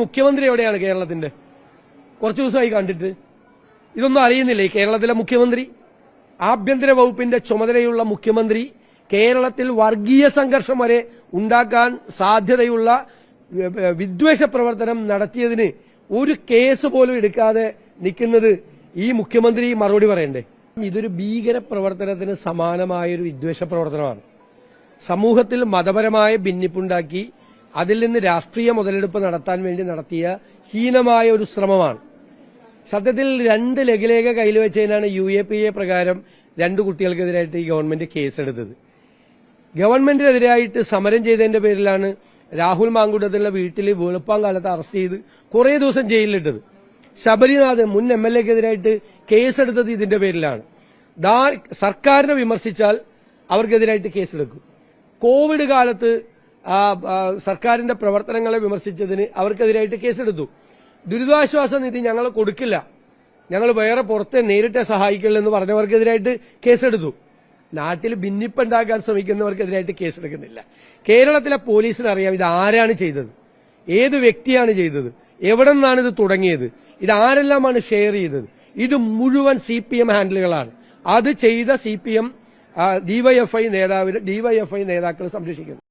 മുഖ്യമന്ത്രി എവിടെയാണ് കേരളത്തിന്റെ? കുറച്ചു ദിവസമായി കണ്ടിട്ട്. ഇതൊന്നും അറിയുന്നില്ലേ? കേരളത്തിലെ മുഖ്യമന്ത്രി ആഭ്യന്തര വകുപ്പിന്റെ ചുമതലയുള്ള മുഖ്യമന്ത്രി കേരളത്തിൽ വർഗീയ സംഘർഷം വരെ ഉണ്ടാക്കാൻ സാധ്യതയുള്ള വിദ്വേഷ പ്രവർത്തനം നടത്തിയതിന് ഒരു കേസ് പോലും എടുക്കാതെ നിൽക്കുന്നത് ഈ മുഖ്യമന്ത്രി മറുപടി പറയണ്ടേ? ഇതൊരു ഭീകര പ്രവർത്തനത്തിന് സമാനമായൊരു വിദ്വേഷ പ്രവർത്തനമാണ്. സമൂഹത്തിൽ മതപരമായ ഭിന്നിപ്പുണ്ടാക്കി അതിൽ നിന്ന് രാഷ്ട്രീയ മുതലെടുപ്പ് നടത്താൻ വേണ്ടി നടത്തിയ ഹീനമായ ഒരു ശ്രമമാണ്. സത്യത്തിൽ രണ്ട് ലഘുലേഖ കയ്യിൽ വെച്ചതിനാണ് യു എ പി എ പ്രകാരം രണ്ട് കുട്ടികൾക്കെതിരായിട്ട് ഈ ഗവൺമെന്റ് കേസെടുത്തത്. ഗവൺമെന്റിനെതിരായിട്ട് സമരം ചെയ്തതിന്റെ പേരിലാണ് രാഹുൽ മാങ്കുട്ടത്തിലുള്ള വീട്ടിൽ വെളുപ്പാൻ കാലത്ത് അറസ്റ്റ് ചെയ്ത് കുറേ ദിവസം ജയിലിലിട്ടത്. ശബരിനാഥ് മുൻ എം എൽ എക്കെതിരായിട്ട് കേസെടുത്തത് ഇതിന്റെ പേരിലാണ്. സർക്കാരിനെ വിമർശിച്ചാൽ അവർക്കെതിരായിട്ട് കേസെടുക്കും. കോവിഡ് കാലത്ത് ആ, സർക്കാരിന്റെ പ്രവർത്തനങ്ങളെ വിമർശിച്ചതിന് അവർക്കെതിരായിട്ട് കേസെടുത്തു. ദുരിതാശ്വാസ നിധി ഞങ്ങൾ കൊടുക്കില്ല. ഞങ്ങൾ വേറെ പുറത്തെ നേരിട്ട് സഹായിക്കില്ല എന്ന് പറഞ്ഞവർക്കെതിരായിട്ട് കേസെടുത്തു. നാട്ടിൽ ഭിന്നിപ്പുണ്ടാക്കാൻ ശ്രമിക്കുന്നവർക്കെതിരായിട്ട് കേസെടുക്കുന്നില്ല. കേരളത്തിലെ പോലീസിന് അറിയാം ഇത് ആരാണ് ചെയ്തത്. ഏത് വ്യക്തിയാണ് ചെയ്തത്. എവിടെ നിന്നാണ് ഇത് തുടങ്ങിയത്. ഇത് ആരെല്ലാമാണ് ഷെയർ ചെയ്തത്. ഇത് മുഴുവൻ സി പി എം ഹാൻഡിലുകളാണ്. അത് ചെയ്ത സി പി എം ഡിവൈഎഫ്ഐ നേതാവിന് ഡിവൈഎഫ്ഐ നേതാക്കൾ സംരക്ഷിക്കുന്നു.